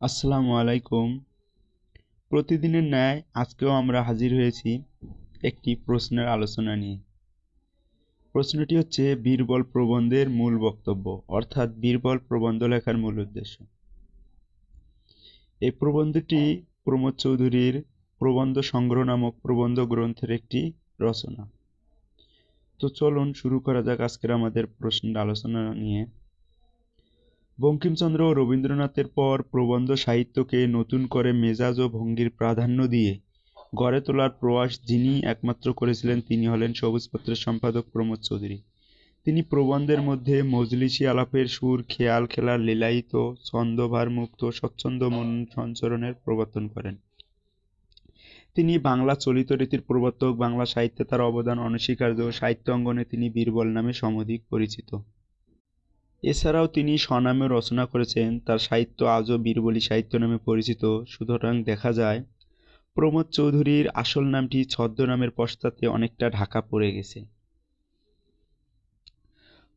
আসসালামু আলাইকুম। প্রতিদিনের ন্যায় আজকেও আমরা হাজির হয়েছি একটি প্রশ্নের আলোচনা নিয়ে। প্রশ্নটি হচ্ছে, বীরবল প্রবন্ধের মূল বক্তব্য, অর্থাৎ বীরবল প্রবন্ধ লেখার মূল উদ্দেশ্য। এই প্রবন্ধটি প্রমোদ চৌধুরীর প্রবন্ধ সংগ্রহ নামক প্রবন্ধ গ্রন্থের একটি রচনা। তো চলুন শুরু করা যাক আজকের আমাদের প্রশ্নের আলোচনা নিয়ে। বঙ্কিমচন্দ্র ও রবীন্দ্রনাথের পর প্রবন্ধ সাহিত্যকে নতুন করে মেজাজ ও ভঙ্গির প্রাধান্য দিয়ে গড়ে তোলার প্রয়াস যিনি একমাত্র করেছিলেন তিনি হলেন সবুজপত্রের সম্পাদক প্রমোদ চৌধুরী। তিনি প্রবন্ধের মধ্যে মজলিসি আলাপের সুর, খেয়াল খেলার লীলায়িত, ছন্দভার মুক্ত, স্বচ্ছন্দ মন সঞ্চরণের প্রবর্তন করেন। তিনি বাংলা চলিত রীতির প্রবর্তক, বাংলা সাহিত্যে তার অবদান অনস্বীকার্য সাহিত্য অঙ্গনে তিনি বীরবল নামে সমধিক পরিচিত। এছাড়াও তিনি স্বনামে রচনা করেছেন, তার সাহিত্য আজও বীরবলী সাহিত্য নামে পরিচিত। সুতরাং দেখা যায়, প্রমোদ চৌধুরীর আসল নামটি ছদ্মনামের পশ্চাতে অনেকটা ঢাকা পড়ে গেছে।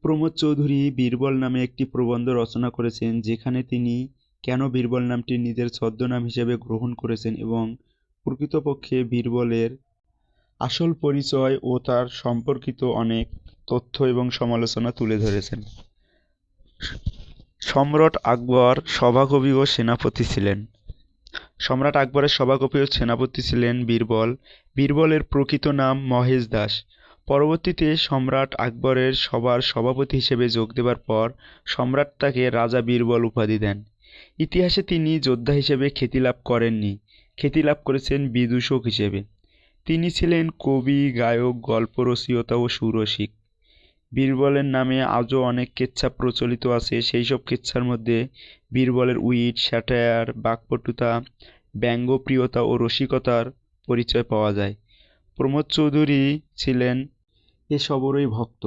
প্রমোদ চৌধুরী বীরবল নামে একটি প্রবন্ধ রচনা করেছেন, যেখানে তিনি কেন বীরবল নামটি নিজের ছদ্মনাম হিসেবে গ্রহণ করেছেন এবং প্রকৃতপক্ষে বীরবলের আসল পরিচয় ও তার সম্পর্কিত অনেক তথ্য এবং সমালোচনা তুলে ধরেছেন। সম্রাট আকবর সভাকবি ও সেনাপতি ছিলেন। সম্রাট আকবরের সভাকবি ও সেনাপতি ছিলেন বীরবল। বীরবলের প্রকৃত নাম মহেশ দাস। পরবর্তীতে সম্রাট আকবরের সভার সভাপতি হিসেবে যোগ দেবার পর সম্রাট তাকে রাজা বীরবল উপাধি দেন। ইতিহাসে তিনি যোদ্ধা হিসেবে খ্যাতি লাভ করেননি। খ্যাতি লাভ করেছেন বিদূষক হিসেবে। তিনি ছিলেন কবি, গায়ক গল্প ও সুরসিক। বীরবলের নামে আজও অনেক কেচ্ছা প্রচলিত আছে। সেই সব কেচ্ছার মধ্যে বীরবলের উইট, স্যাটায়ার, বাকপটুতা, ব্যঙ্গপ্রিয়তা ও রসিকতার পরিচয় পাওয়া যায়। প্রমোদ চৌধুরী ছিলেন এসবরই ভক্ত।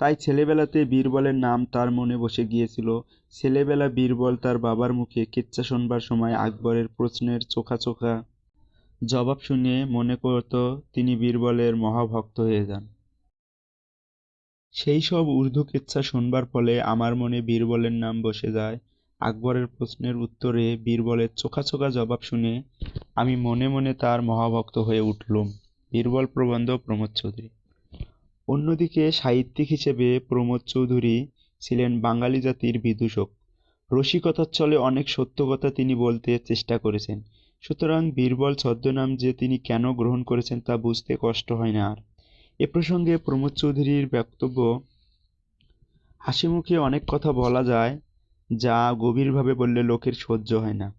তাই ছেলেবেলাতে বীরবলের নাম তার মনে বসে গিয়েছিল। ছেলেবেলা বীরবল তার বাবার মুখে কেচ্ছা শোনবার সময় আকবরের প্রশ্নের চোখা চোখা জবাব শুনে মনে করত তিনি বীরবলের মহাভক্ত হয়ে যান। সেই সব উর্দু কেচ্ছা শুনবার ফলে আমার মনে বীরবলের নাম বসে যায়। আকবরের প্রশ্নের উত্তরে বীরবলের চোখা চোখা জবাব শুনে আমি মনে মনে তার মহাভক্ত হয়ে উঠলুম, বীরবল প্রবন্ধ প্রমোদ চৌধুরী। অন্যদিকে সাহিত্যিক হিসেবে প্রমোদ চৌধুরী ছিলেন বাঙালি জাতির বিদূষক। রসিকতার চলে অনেক সত্য কথা তিনি বলতে চেষ্টা করেছেন। সুতরাং বীরবল ছদ্মনাম যে তিনি কেন গ্রহণ করেছেন তা বুঝতে কষ্ট হয় না আর। এ প্রসঙ্গে প্রমোদ চৌধুরীর বক্তব্য, হাসিমুখে অনেক কথা বলা যায় যা গভীরভাবে বললে লোকের সহ্য হয় না।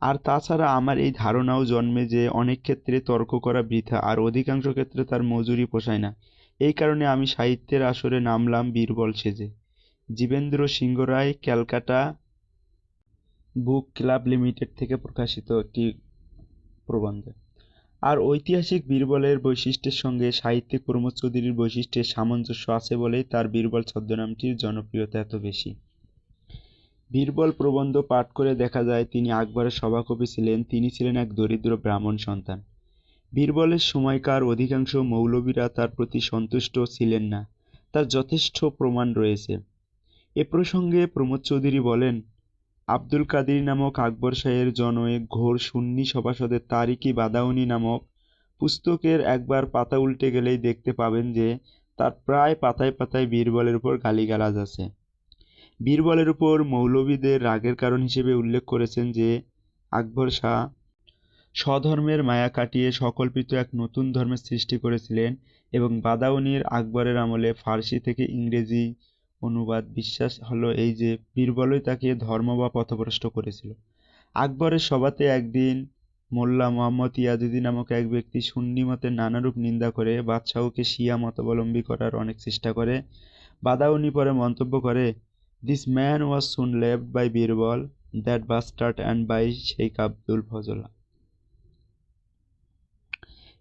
আর তাছাড়া আমার এই ধারণাও জন্মে যে অনেক ক্ষেত্রে তর্ক করা বৃথা, আর অধিকাংশ ক্ষেত্রে তার মজুরি পোষায় না। এই কারণে আমি সাহিত্যের আসরে নামলাম বীরবল সেজে। Jibendra Singha Ray, Calcutta book club limited থেকে প্রকাশিত একটি প্রবন্ধে। আর ঐতিহাসিক বীরবলের বৈশিষ্ট্যের সঙ্গে সাহিত্যিক প্রমোদ চৌধুরীর বৈশিষ্ট্যের সামঞ্জস্য আছে বলেই তার বীরবল ছদ্মনামটির জনপ্রিয়তা এত বেশি। বীরবল প্রবন্ধ পাঠ করে দেখা যায়, তিনি আকবরের সভাকবি ছিলেন, তিনি ছিলেন এক দরিদ্র ব্রাহ্মণ সন্তান। বীরবলের সময়কার অধিকাংশ মৌলবীরা তার প্রতি সন্তুষ্ট ছিলেন না, তার যথেষ্ট প্রমাণ রয়েছে। এ প্রসঙ্গে প্রমোদ চৌধুরী বলেন আব্দুল কাদির নামক আকবর শাহের জনয়ে ঘোর সুন্নি সভাসদের তারিকি বাদাউনি নামক পুস্তকের একবার পাতা উল্টে গেলেই দেখতে পাবেন যে তার প্রায় পাতায় পাতায় বীরবলের উপর গালিগালাজ আছে। বীরবলের উপর মৌলবীদের রাগের কারণ হিসেবে উল্লেখ করেছেন যে আকবর শাহ স্বধর্মের মায়া কাটিয়ে সকল্পিত এক নতুন ধর্মের সৃষ্টি করেছিলেন এবং বাদাউনির আকবরের আমলে ফার্সি থেকে ইংরেজি অনুবাদ, বিশ্বাস হলো এই যে বীরবলই তাকে ধর্ম বা পথভ্রষ্ট করেছিল। আকবরের সভাতে একদিন মোল্লা মোহাম্মদ ইয়াজুদ্দিন নামক এক ব্যক্তি সুন্নি মতের নানারূপ নিন্দা করে, বাদশাহকে শিয়া মতাবলম্বী করার অনেক চেষ্টা করে বাদাউনি পরে মন্তব্য করে this man was soon left by Birbal that bastard and by Sheikh Abdul Fazl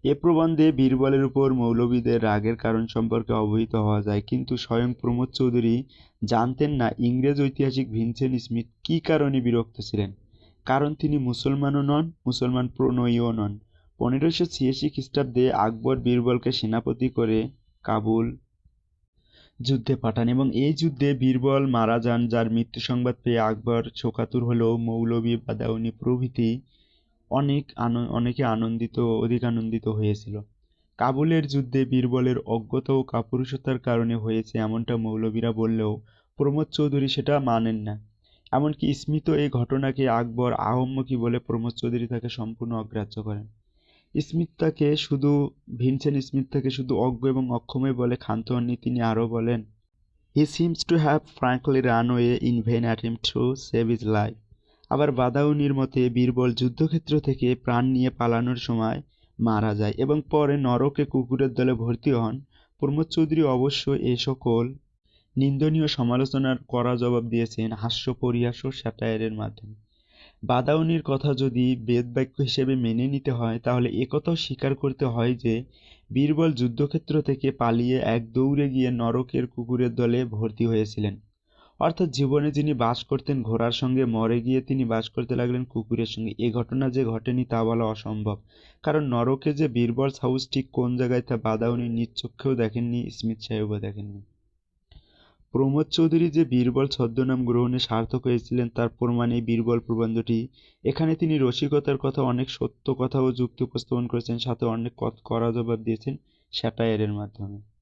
এ প্রবন্ধে বীরবলের উপর মৌলবীদের রাগের কারণ সম্পর্কে অবহিত হওয়া যায়, কিন্তু স্বয়ং প্রমোদ চৌধুরী জানতেন না ইংরেজ ঐতিহাসিক ভিনসেন্ট স্মিথ কী কারণে বিরক্ত ছিলেন। কারণ তিনি মুসলমানও নন, মুসলমান প্রণয়ীও নন। পনেরোশো ছিয়াশি খ্রিস্টাব্দে আকবর বীরবলকে সেনাপতি করে কাবুল যুদ্ধে পাঠান এবং এই যুদ্ধে বীরবল মারা যান, যার মৃত্যু সংবাদ পেয়ে আকবর শোকাতুর হলেও মৌলভী বাদাউনি প্রভৃতি অনেক অনেকে আনন্দিত, অধিক আনন্দিত হয়েছিল। কাবুলের যুদ্ধে বীরবলের অজ্ঞতা ও কাপুরুষতার কারণে হয়েছে এমনটা মৌলভীরা বললেও প্রমোদ চৌধুরী সেটা মানেন না। এমনকি স্মিত এই ঘটনাকে আকবর আহম্মকি বলে প্রমোদ চৌধুরী তাকে সম্পূর্ণ অগ্রাহ্য করেন। স্মিথ তাকে শুধু ভিনসেন্ট স্মিথ তাকে শুধু অজ্ঞ এবং অক্ষমই বলে ক্ষান্ত হননি, তিনি আরও বলেন he seems to have frankly run away in vain attempt to save his life আবার বাদাউনির মতে বীরবল যুদ্ধক্ষেত্র থেকে প্রাণ নিয়ে পালানোর সময় মারা যায় এবং পরে নরকে কুকুরের দলে ভর্তি হন। প্রমোদ চৌধুরী অবশ্য এ সকল নিন্দনীয় সমালোচনার কড়া জবাব দিয়েছেন হাস্য পরিহাস ও স্যাটায়ারের মাধ্যমে। বাদাউনির কথা যদি বেদবাক্য হিসেবে মেনে নিতে হয়, তাহলে একথাও স্বীকার করতে হয় যে, বীরবল যুদ্ধক্ষেত্র থেকে পালিয়ে এক দৌড়ে গিয়ে নরকের কুকুরের দলে ভর্তি হয়েছিলেন। অর্থাৎ জীবনে যিনি বাস করতেন, ঘোড়ার সঙ্গে মরে গিয়ে তিনি বাস করতে লাগলেন কুকুরের সঙ্গে। এ ঘটনা যে ঘটেনি তা বলা অসম্ভব। কারণ নরকে যে বীরবল হাউস ঠিক কোন জায়গায় তা বাদাউনি নিজ চক্ষেও দেখেননি স্মিথ সাহেবও দেখেননি। প্রমোদ চৌধুরী যে বীরবল ছদ্মনাম গ্রহণে সার্থক হয়েছিলেন, তার প্রমাণ এই বীরবল প্রবন্ধটি। এখানে তিনি রসিকতার কথা, অনেক সত্য কথা ও যুক্তি উপস্থাপন করেছেন, সাথে অনেক কড়া জবাব দিয়েছেন স্যাটায়ারের মাধ্যমে।